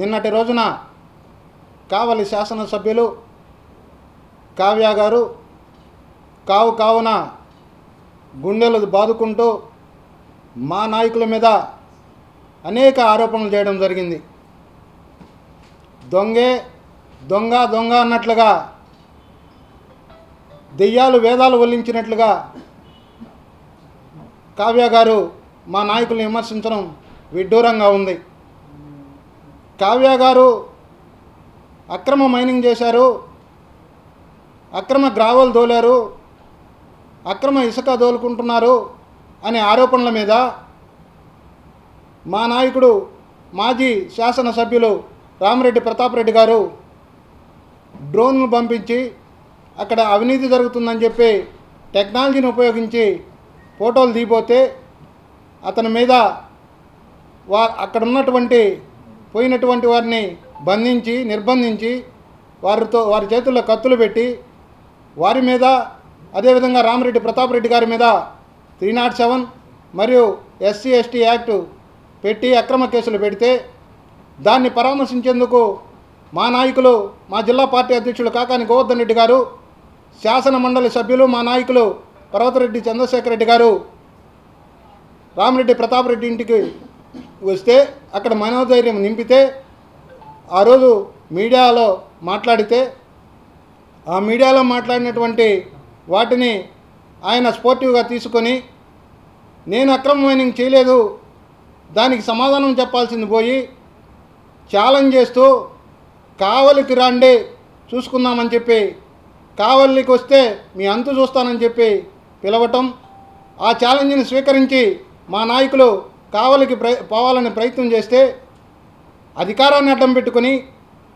నిన్నటి రోజున కావలి శాసనసభ్యులు కావ్య గారు కావు కావున గుండెలు బాదుకుంటూ మా నాయకుల మీద అనేక ఆరోపణలు చేయడం జరిగింది. దొంగే దొంగ దొంగ అన్నట్లుగా దెయ్యాలు వేదాలు వల్లించినట్లుగా కావ్య గారు మా నాయకుల్ని విమర్శించడం విడ్డూరంగా ఉంది. కావ్య గారు అక్రమ మైనింగ్ చేశారు. అక్రమ గ్రావల్ దోలారు. అక్రమ ఇసుక దోలుకుంటున్నారు అనే ఆరోపణల మీద మా నాయకుడు మాజీ శాసనసభ్యులు రామరెడ్డి ప్రతాప్ రెడ్డి గారు డ్రోన్ను పంపించి అక్కడ అవినీతి జరుగుతుందని చెప్పి టెక్నాలజీని ఉపయోగించి ఫోటోలు దిగిపోతే అతని మీద వా అక్కడ ఉన్నటువంటి పోయినటువంటి వారిని బంధించి నిర్బంధించి వారితో వారి చేతుల్లో కత్తులు పెట్టి వారి మీద అదేవిధంగా రామరెడ్డి ప్రతాప్ రెడ్డి గారి మీద త్రీ నాట్ సెవెన్ మరియు ఎస్సీ ఎస్టీ యాక్ట్ పెట్టి అక్రమ కేసులు పెడితే దాన్ని పరామర్శించేందుకు మా నాయకులు మా జిల్లా పార్టీ అధ్యక్షులు కాకాని గోవర్ధన్ రెడ్డి గారు శాసన మండలి సభ్యులు మా నాయకులు పర్వతరెడ్డి చంద్రశేఖర్ రెడ్డి గారు రామిరెడ్డి ప్రతాప్ రెడ్డి ఇంటికి వస్తే అక్కడ మనోధైర్యం నింపితే ఆ రోజు మీడియాలో మాట్లాడితే ఆ మీడియాలో మాట్లాడినటువంటి వాటిని ఆయన స్పోర్టివ్గా తీసుకొని నేను అక్రమ మైనింగ్ చేయలేదు దానికి సమాధానం చెప్పాల్సింది పోయి ఛాలెంజ్ చేస్తూ కావలికి రండి చూసుకుందామని చెప్పి కావలికి వస్తే మీ అంతు చూస్తానని చెప్పి పిలవటం ఆ ఛాలెంజ్ని స్వీకరించి మా నాయకులు కావలికి ప్ర పోవాలని ప్రయత్నం చేస్తే అధికారాన్ని అడ్డం పెట్టుకుని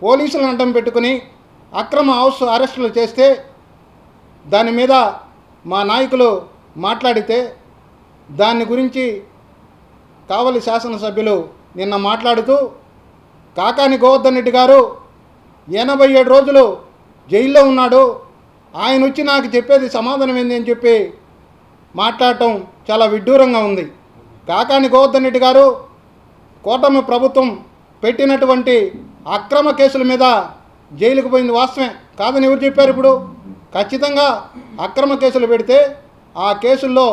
పోలీసులను అడ్డం పెట్టుకుని అక్రమ హౌస్ అరెస్టులు చేస్తే దాని మీద మా నాయకులు మాట్లాడితే దాని గురించి కావలి శాసనసభ్యులు నిన్న మాట్లాడుతూ కాకాని గోవర్ధన్ రెడ్డి గారు ఎనభై ఏడు రోజులు జైల్లో ఉన్నాడు. ఆయన వచ్చి నాకు చెప్పేది సమాధానం ఏంది అని చెప్పి మాట్లాడటం చాలా విడ్డూరంగా ఉంది. కాకాని గోవర్ధన్ రెడ్డి గారు కూటమి ప్రభుత్వం పెట్టినటువంటి అక్రమ కేసుల మీద జైలుకు పోయింది వాస్తవమే. కాదని ఎవరు చెప్పారు ఇప్పుడు? ఖచ్చితంగా అక్రమ కేసులు పెడితే ఆ కేసుల్లో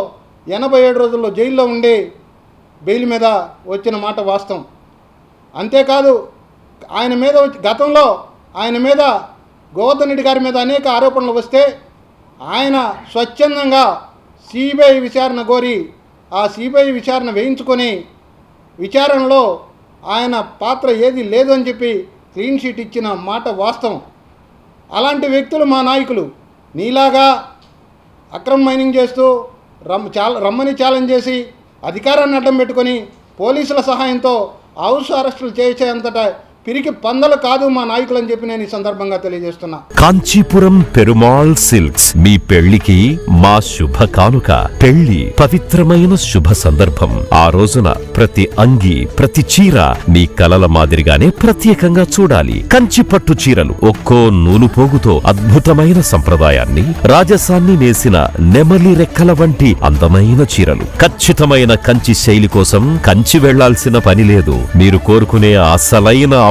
ఎనభై ఏడు రోజుల్లో జైల్లో ఉండి బెయిల్ మీద వచ్చిన మాట వాస్తవం. అంతేకాదు ఆయన మీద వచ్చి గతంలో ఆయన మీద గోవర్ధన్ రెడ్డి గారి మీద అనేక ఆరోపణలు వస్తే ఆయన స్వచ్ఛందంగా సిబిఐ విచారణ కోరి ఆ సిబిఐ విచారణ వేయించుకొని విచారణలో ఆయన పాత్ర ఏది లేదు అని చెప్పి క్లీన్ షీట్ ఇచ్చిన మాట వాస్తవం. అలాంటి వ్యక్తులు మా నాయకులు. నీలాగా అక్రమ మైనింగ్ చేస్తూ రమ్ చాల రమ్మని ఛాలెంజ్ చేసి అధికారాన్ని అడ్డం పెట్టుకొని పోలీసుల సహాయంతో హౌస్ అరెస్టులు చేసేంతట పిరికి పందలు కాదు మా నాయకులు అని చెప్పి నేను ఈ సందర్భంగా తెలియజేస్తున్నా. కాంచీపురం పెరుమాళ్ సిల్క్స్ మీ పెళ్ళికి మా శుభ కానుక. పెళ్ళి పవిత్రమైన శుభ సందర్భం. ఆ రోజున ప్రతి అంగి ప్రతి చీర మీ కలల మాదిరిగానే ప్రత్యేకంగా చూడాలి. కంచి పట్టు చీరలు ఒక్కో నూలు పోగుతో అద్భుతమైన సంప్రదాయాన్ని రాజసాన్ని నేసిన నెమలి రెక్కల వంటి అందమైన చీరలు. ఖచ్చితమైన కంచి శైలి కోసం కంచి వెళ్ళాల్సిన పని లేదు. మీరు కోరుకునే అసలైన